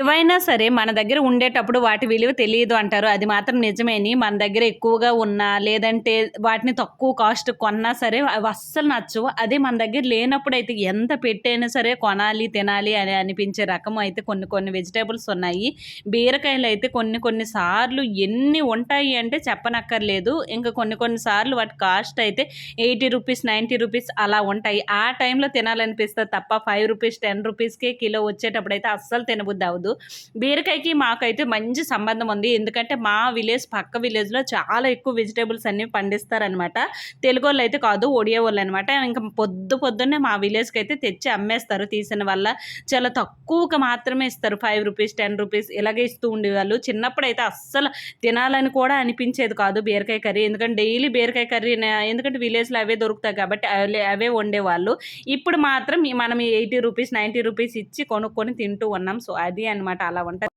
ఏవైనా సరే మన దగ్గర ఉండేటప్పుడు వాటి విలువ తెలియదు అంటారు. అది మాత్రం నిజమేని. మన దగ్గర ఎక్కువగా ఉన్నా లేదంటే వాటిని తక్కువ కాస్ట్ కొన్నా సరే అవి అస్సలు నచ్చవు. అదే మన దగ్గర లేనప్పుడు అయితే ఎంత పెట్టైనా సరే కొనాలి తినాలి అని అనిపించే రకం అయితే కొన్ని కొన్ని వెజిటేబుల్స్ ఉన్నాయి. బీరకాయలు అయితే కొన్ని కొన్ని సార్లు ఎన్ని ఉంటాయి అంటే చెప్పనక్కర్లేదు. ఇంకా కొన్ని కొన్ని సార్లు వాటి కాస్ట్ అయితే ఎయిటీ రూపీస్ నైంటీ రూపీస్ అలా ఉంటాయి. ఆ టైంలో తినాలనిపిస్తుంది తప్ప ఫైవ్ రూపీస్ టెన్ రూపీస్కే కిలో వచ్చేటప్పుడు అయితే అస్సలు తినబుద్ది అవ్వదు. బీరకాయకి మాకైతే మంచి సంబంధం ఉంది. ఎందుకంటే మా విలేజ్ పక్క విలేజ్లో చాలా ఎక్కువ వెజిటేబుల్స్ అన్ని పండిస్తారనమాట. తెలుగు వాళ్ళు అయితే కాదు ఒడియా వాళ్ళు అనమాట ఇంకా పొద్దు పొద్దున్నే మా విలేజ్కి అయితే తెచ్చి అమ్మేస్తారు. తీసిన వల్ల చాలా తక్కువగా మాత్రమే ఇస్తారు. ఫైవ్ రూపీస్ టెన్ రూపీస్ ఇలాగే ఇస్తూ ఉండేవాళ్ళు. చిన్నప్పుడు అయితే అస్సలు తినాలని కూడా అనిపించేది కాదు బీరకాయ కర్రీ. ఎందుకంటే డైలీ బీరకాయ కర్రీ ఎందుకంటే విలేజ్లో అవే దొరుకుతాయి కాబట్టి అవే అవే వండేవాళ్ళు. ఇప్పుడు మాత్రం మనం ఎయిటీ రూపీస్ నైంటీ రూపీస్ ఇచ్చి కొనుక్కొని తింటూ ఉన్నాం. సో అది అనమాట అలా ఉంటుంది.